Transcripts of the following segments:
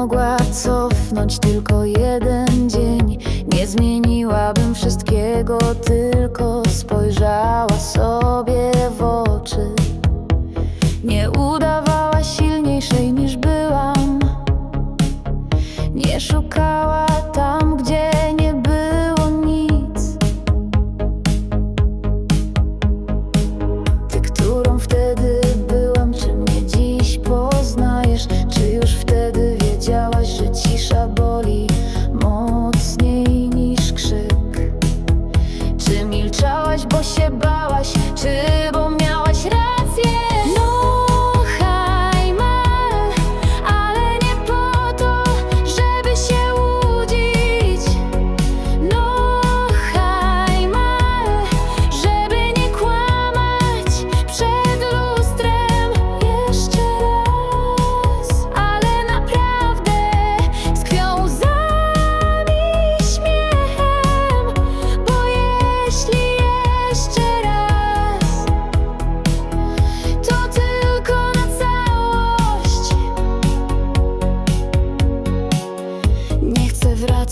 mogła cofnąć tylko jeden dzień. Nie zmieniłabym wszystkiego, tylko spojrzała sobie w oczy. Nie udawała silniejszej niż byłam. Nie szukała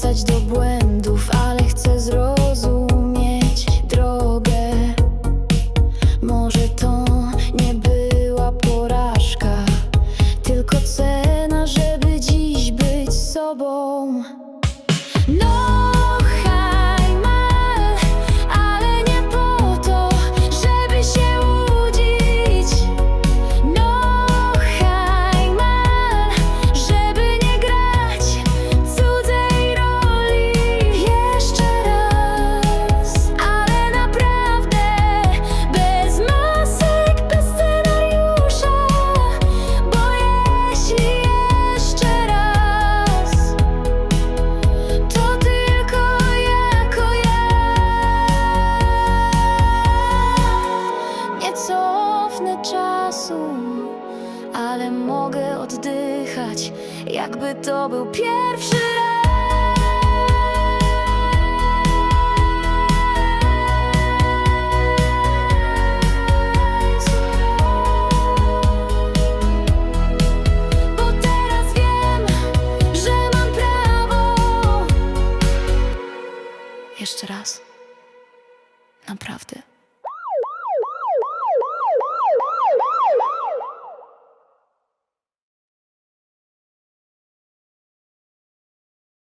wracać do. mogę oddychać, jakby to był pierwszy raz. Jeszcze raz. Naprawdę.